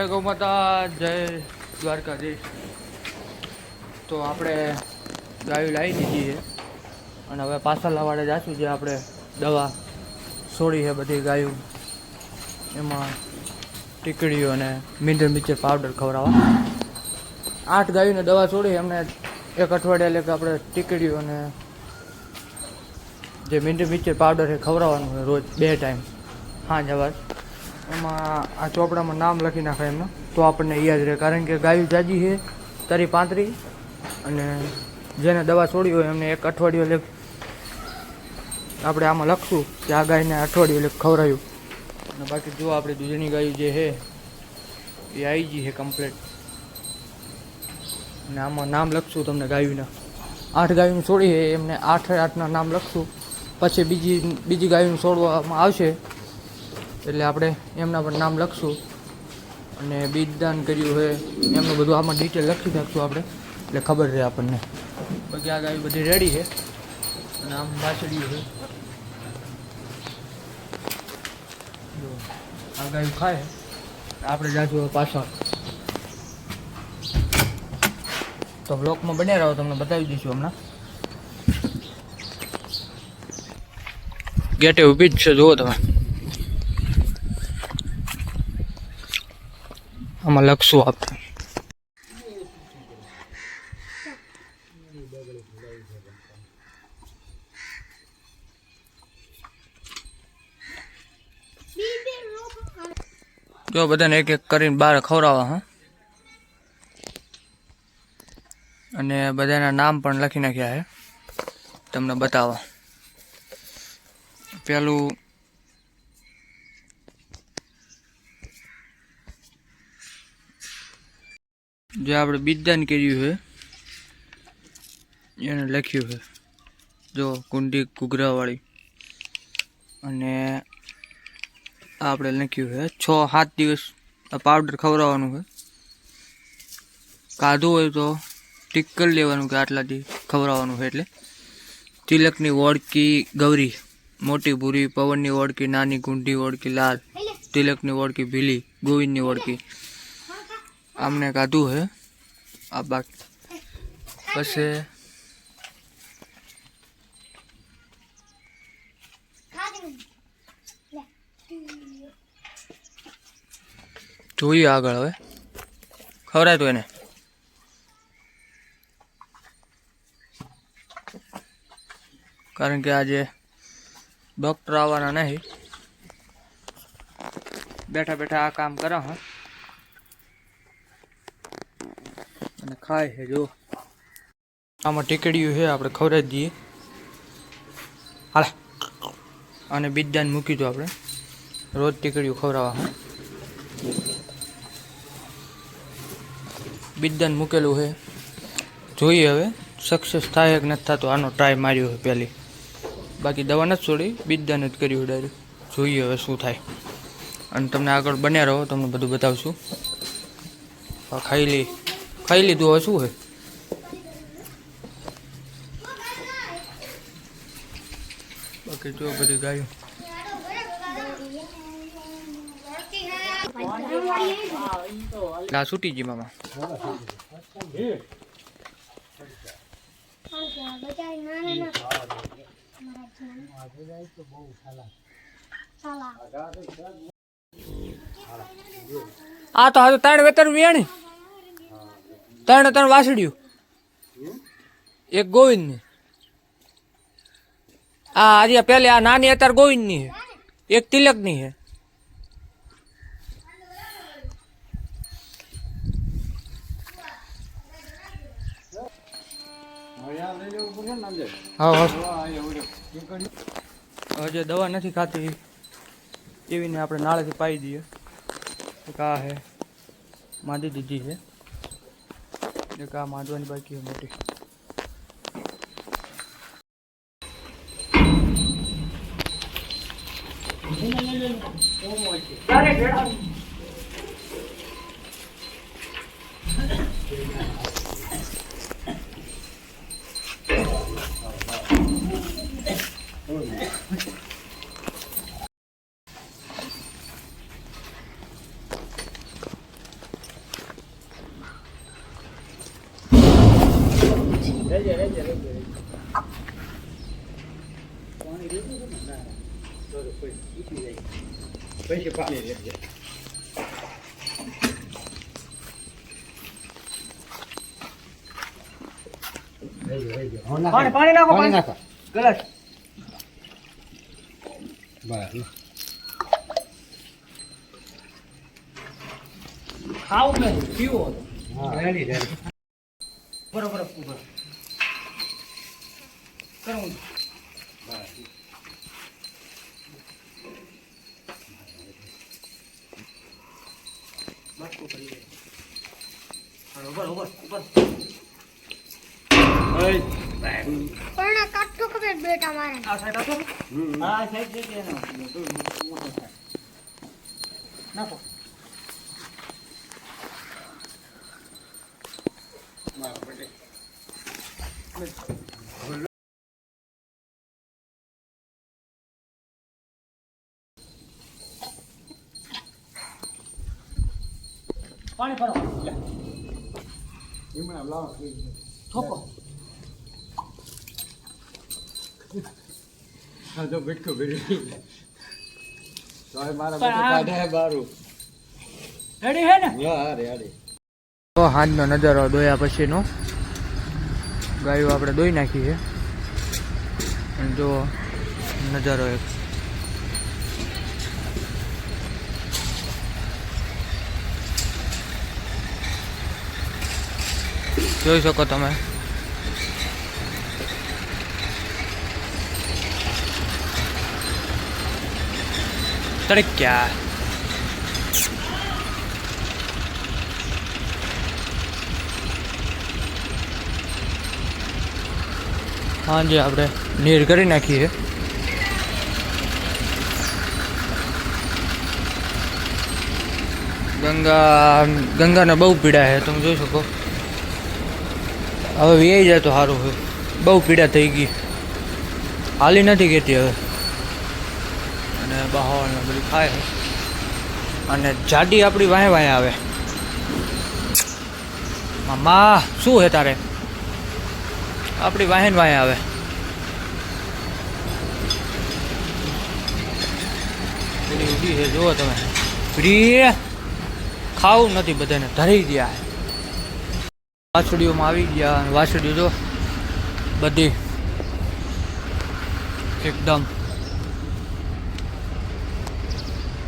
જય ગૌમાતા જય દ્વારકાધીશ. તો આપણે ગાયું લાવી દીધી છે. અને હવે પાછા લાવાડે જાશું જે આપણે દવા છોડી છે બધી ગાયું. એમાં ટીકડીઓ અને મિનરલ મિક્સર પાવડર ખવડાવવા. આઠ ગાયોને દવા છોડી એમને એક અઠવાડિયા એટલે કે આપણે ટીકડીઓ અને જે મિનરલ મિક્સર પાવડર એ ખવડાવવાનું રોજ, બે ટાઈમ હા અવાજ. એમાં આ ચોપડામાં નામ લખી નાખે એમનું. તો આપણને યાદ રહે. કારણ કે ગાયું જાજી છે, તારી પાંતરી, અને જેને દવા છોડી હોય એમને એક અઠવાડિયું લેખ આપણે આમાં લખશું કે આ ગાયને અઠવાડિયું લેખ ખવડાવ્યું અને બાકી જો આપણે દૂધની ગાયું જે છે, એ આવી ગઈ છે કમ્પ્લેટ અને આમાં નામ લખશું તમને ગાયુંના. આઠ ગાયું છોડી છે, એમને આઠ આઠના નામ લખશું. પછી બીજી બીજી ગાયું છોડવામાં આવશે. એટલે આપણે એમના પર નામ લખશું. અને બીજદાન કર્યું હોય, એમનું બધું આમાં ડિટેલ લખી નાખશું આપણે. એટલે ખબર રહે આપણને. બાકી આ ગાય બધી રેડી છે. અને આમ વાછડ્યું છે. આ ગાયું ખાય. આપણે જાજુ પાછળ. તો બ્લોકમાં બન્યા રહો, તમને બતાવી દઈશું હમણાં. ગેટે ઊભી જ છે, જુઓ તમે. આમાં લખશું આપણે. જો બધાને એક એક કરીને બહાર ખવડાવવા હા. અને બધાના નામ પણ લખી નાખ્યા છે. તમને બતાવવા પેલું જે આપણે બીજદાન કર્યું છે એને લખ્યું છે જો કુંડી ઘૂઘરાવાળી. અને આપણે લખ્યું છે છ સાત દિવસ આ પાવડર ખવડાવવાનું છે. કાધું હોય તો ટિક્કર લેવાનું કે આટલાથી ખવડાવવાનું છે એટલે. તિલકની ઓળકી ગૌરી મોટી ભૂરી પવનની ઓળકી નાની ગુંડી ઓળકી લાલ તિલકની ઓળકી ભીલી ગોવિંદની ઓળકી આમને કાધું હે. આ બાકી. પછી જોઈએ આગળ હવે. ખવડાય તો એને. કારણ કે આજે ડૉક્ટર આવવાના નહીં. બેઠા બેઠા આ કામ કરો, હા. અને ખાય છે, જો. આમાં ટેકડીયું છે, આપણે ખવડાવી દઈએ. હાલ. અને બીજદાન મૂકી દો આપણે. રોજ ટેકડીયું ખવડાવવામાં બીજદાન મૂકેલું છે. જોઈએ હવે. સક્સેસ થાય કે નથી થતો, આનો ટ્રાય માર્યો છે પહેલી. બાકી દવા નથી છોડી બીજદાન જ કર્યું ડાયરેક્ટ જોઈએ હવે શું થાય. અને તમને આગળ બન્યા રહો, તમને બધું બતાવશું. ખાઈ લી. ખાઈ લીધું હવે શું હે બાકી જો બધી ગાયું. ના છૂટી ગઈ મામા. આ તો હજુ ત્રણ વેતર વેણી ત્રણ ત્રણ વાસડ્યું એક ગોવિંદની આ આજે પેલે આ નાની અત્યારે ગોવિંદની છે. એક તિલકની છે હજે દવા નથી ખાતી એવીને આપણે નાળેથી પાઈ દઈએ. કા છે. હે માંદી દીધી છે. એક આ માંડવાની બાકી મોટી Thank you. મોટી પછી પાણી લેજે પાણી પાણી. નાખો. પાણી નાખો ખાવું પીવો. રેડી બરોબર. ઉભર ઉભર ઉભર પણ આ કાઠો ખબર બેટા મારે. આ સાઈડ આપો. હા સાઈડ જઈ નાખો. પાણી ભરો. લે. થોપો. હા તો બેઠું બેઠું તો મારા કાઢે બારું. રેડી હે ને? હા રેડી. તો હાંજનો નજારો દોયા પછીનો. ગાયો આપણે દોઈ નાખી છે. અને જો નજારો એક જોઈ શકો તમે. તડક્યા. સાંજે આપણે નીર કરી નાખીએ. ગંગા, ગંગાને બહુ પીડા છે, તમે જોઈ શકો. હવે વ્યાઈ જાય તો સારું હોય. બહુ પીડા થઈ ગઈ. હાલી નથી કહેતી હવે. અને બહાવને બધું ખાય. અને જાડી આપણી વાંહે વાંહે આવે. મામા, શું હે તારે? આપણી વાહન વાહે આવે. ઊભી છે, જુઓ તમે. પ્રિય, ખાવું નથી બધાને. ધરી ગયા. વાછડીઓમાં આવી ગયા. વાછડીઓ જો બધી એકદમ